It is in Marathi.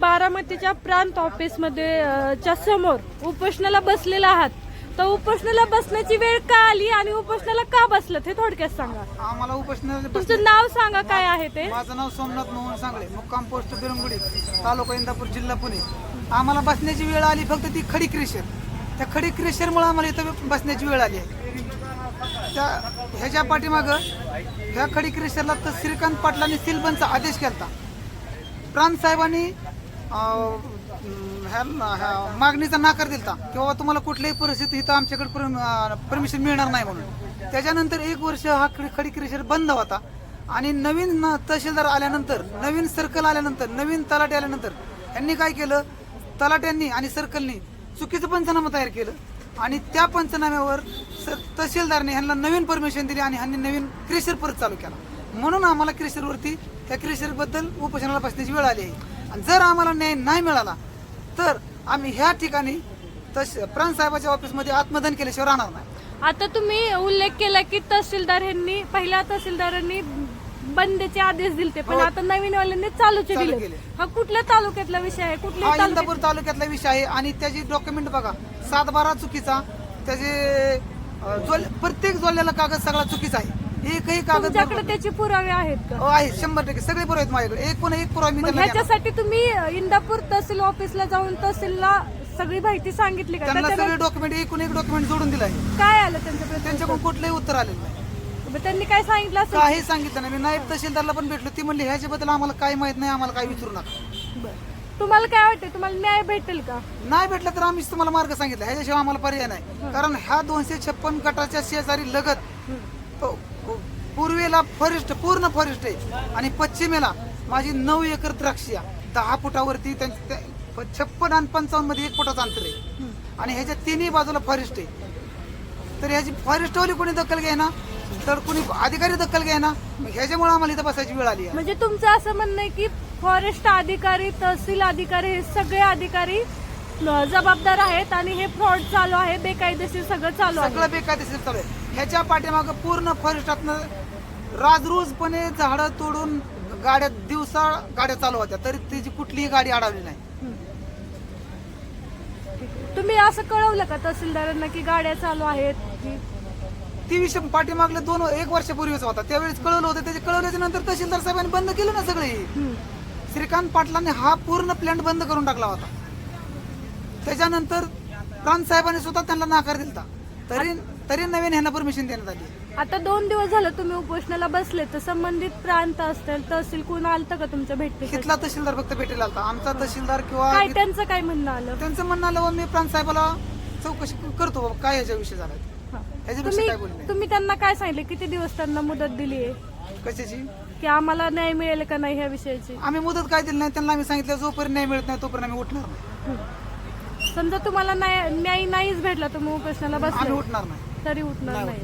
बारामतीच्या प्रांत ऑफिसमध्ये च्या समोर उपोषणाला बसलेला आहात. तर उपोषणाला बसण्याची वेळ का आली आणि उपोषणाला का बसलं? ते थोडक्यात सांगा. आम्हाला उपोषण तुमचं नाव सांगा काय आहे ते? माझं नाव सोमनाथ मोहन सांगळे मुक्काम पोस्ट बिरंगुडी तालुका इंदापूर जिल्हा पुणे. आम्हाला बसण्याची वेळ आली फक्त ती खडी क्रेशर त्या खडी क्रेशरमुळे आम्हाला इथं बसण्याची वेळ आली आहे. त्या ह्याच्या पाठीमागं ह्या खडी क्रेशरला तर श्रीकांत पाटलांनी सिलबनचा आदेश केला प्रांत साहेबांनी मागणीचा नाकार दिला किंवा तुम्हाला कुठल्याही परिस्थिती इथं आमच्याकडे परमिशन मिळणार नाही म्हणून. त्याच्यानंतर एक वर्ष हा खडी खडी क्रेशर बंद होता आणि नवीन न- तहसीलदार आल्यानंतर नवीन सर्कल आल्यानंतर नवीन तलाटे आल्यानंतर यांनी काय केलं? तलाट्यांनी आणि सर्कलनी चुकीचं पंचनामा तयार केलं आणि त्या पंचनाम्यावर स- तहसीलदारने ह्यांना नवीन परमिशन दिली आणि ह्यांनी नवीन क्रेशर परत चालू केला. म्हणून आम्हाला क्रेशरवरती त्या क्रेशरबद्दल उपोषणाला बसण्याची वेळ आली आहे. जर आम्हाला न्याय नाही मिळाला तर आम्ही ह्या ठिकाणी तस प्राण साहेबाच्या ऑफिसमध्ये आत्मदान केल्याशिवाय राहणार नाही. आता तुम्ही उल्लेख केला की तहसीलदार यांनी पहिल्या तहसीलदारांनी बंदचे आदेश दिलते पण हो. आता नवीन वाल्यांनी चालूचे चालू दिले केले. हा कुठल्या तालुक्यातला विषय आहे? कुठल्या हा तालुक्यात? इंदापूर तालुक्यातला विषय आहे आणि त्याची डॉक्युमेंट बघा सात बारा चुकीचा त्याचे अं, जोल प्रत्येक जोडलेला कागद सगळा चुकीचा आहे. एकही कागद तुमच्याकडे त्याचे पुरावे आहेत का. हो, आहे शंभर टक्के. सगळे पुरावे आहेत माझ्याकडे. एक पण एक पुरावा मी मग त्यांना देणार. ह्याच्यासाठी तुम्ही इंदापूर तहसील ऑफिसला जाऊन तहसीलला सगळी माहिती सांगितली का? त्यांना सगळे डॉक्युमेंट एकूण एक डॉक्युमेंट जोडून दिलं आहे. काय आलं त्यांच्याकडे? त्यांच्याकडून कुठलंही उत्तर आलेलं नाही. त्यांनी काय सांगितलं असेल? काही सांगितलं नाही. मी नायब तहसीलदारला पण भेटलो. ती म्हणली ह्याच्याबद्दल आम्हाला काही माहीत नाही. आम्हाला काही विचारू नका. बरं. तुम्हाला काय वाटतं तुम्हाला न्याय भेटेल का? नाही भेटलं तर आम्हीच तुम्हाला मार्ग सांगितला. ह्याच्याशिवाय आम्हाला पर्याय नाही. कारण ह्या दोनशे छप्पन गटाच्या शेजारी लगत पूर्वेला फॉरेस्ट पूर्ण फॉरेस्ट आहे. आणि पश्चिमेला माझी नऊ एकर द्राक्षी दहा फुटावरती त्यांच्या त्या- छप्पन आणि पंचावन्नमध्ये एक फुटाचं अंतर आहे. आणि ह्याच्या तिन्ही बाजूला फॉरेस्ट आहे. तर ह्याची फॉरेस्टवाली कोणी दखल घ्यायना? तर कोणी अधिकारी दखल घ्यायना? मग ह्याच्यामुळे आम्हाला इथं बसायची वेळ आली म्हणजे तुमचं असं म्हणणं आहे की फॉरेस्ट अधिकारी तहसील अधिकारी हे सगळे अधिकारी जबाबदार आहेत आणि हे फ्रॉड चालू आहे बेकायदेशीर सगळं चालू आहे. सगळं बेकायदेशीर चालू आहे. ह्याच्या पाठीमागं पूर्ण फॉरेस्टातनं राजरोजपणे झाडं तोडून गाड्या दिवसा गाड्या चालू होत्या. तरी त्याची कुठलीही गाडी अडवली नाही. तुम्ही असं कळवलं का तहसीलदारांना की गाड्या चालू आहेत? की- ती विषय पाठीमागले दोन एक वर्षापूर्वीच होता. त्यावेळेस कळवलं होतं. त्याचे कळवल्याच्या नंतर तहसीलदार साहेबांनी बंद केलं ना सगळे हम्म. श्रीकांत पाटलांनी हा पूर्ण प्लॅन बंद करून टाकला होता. त्याच्यानंतर प्रांत साहेबांनी स्वतः त्यांना नाकार दिलता. तरी तरी नवीन ह्यांना परमिशन देण्यात आली. आता दोन दिवस झालं तुम्ही उपोषणाला बसले तर संबंधित प्रांत असतील तहसील कोण आलतं का तुमच्या भेटीसाठी? तिथला तहसीलदार फक्त भेटेल आलता. आमचा तहसीलदार किंवा काय त्यांचं काय म्हणणं आलं? त्यांचं म्हणणं आलं "व मी प्रांत साहेबाला चौकशी करतो काय याच्या विषय झाला हा. काय बोलले तुम्ही तुम्ही त्यांना काय सांगितले? किती दिवस त्यांना मुदत दिली आहे? कशाची? की आम्हाला न्याय मिळेल का नाही ह्या विषयाची? आम्ही मुदत काय दिली नाही त्यांना आम्ही सांगितलं जोपर्यंत नाही मिळत नाही तोपर्यंत आम्ही उठणार नाही. समजा तुम्हाला न्याय न्याय नाहीच भेटला तुम्ही उपोषणाला आम्ही बसले. उठणार नाही. तरी उठणार नाही